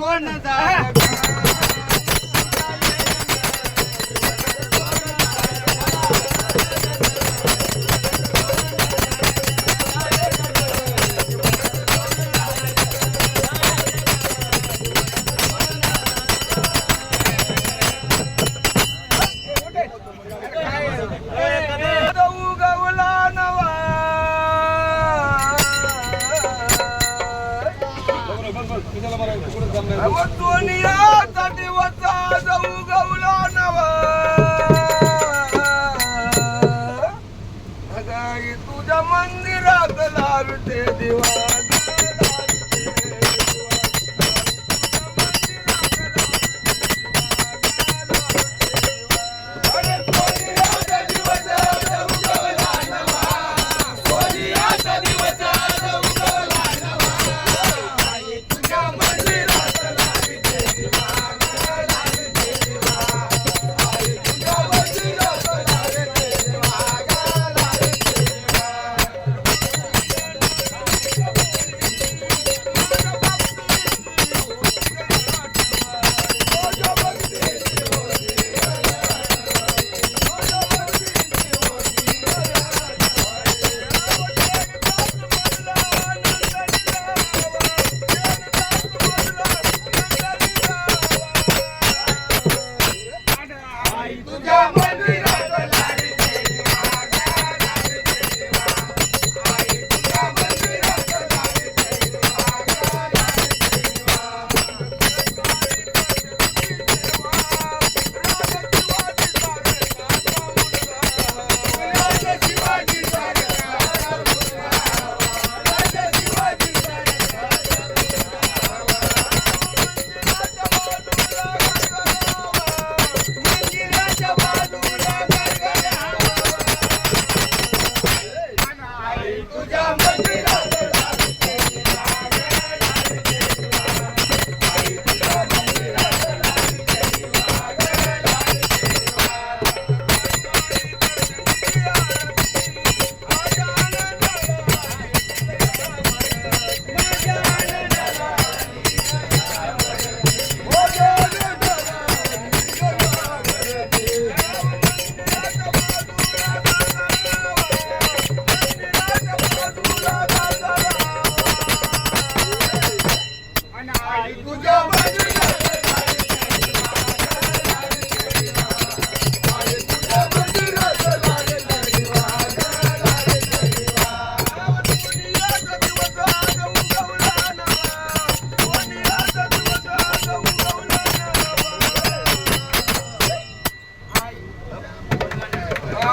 கோணதாக दुनियाचा दिवसा जाऊ गवला नवा. तुझ्या मंदिरात लाल ते दिवा.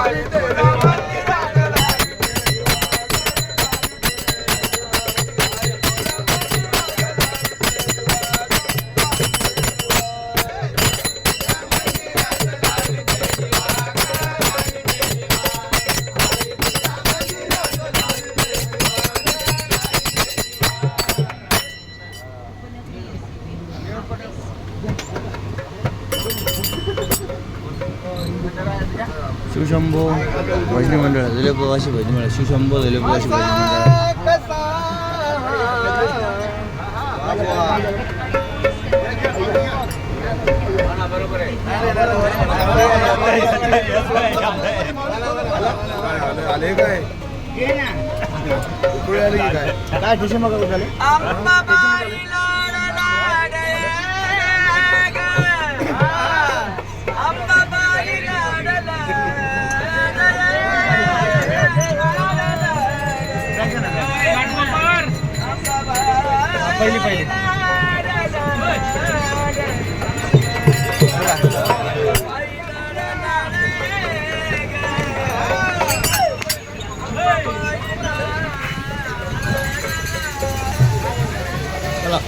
Gracias. शिवशंभो. भजनी मंडळ दलेपगाशी भजनी मंडळ शिवशंभो दलेपगाशी भजनी मंडळ. काय काय काय ठिशी मग झाले पहिली पहिली. चला.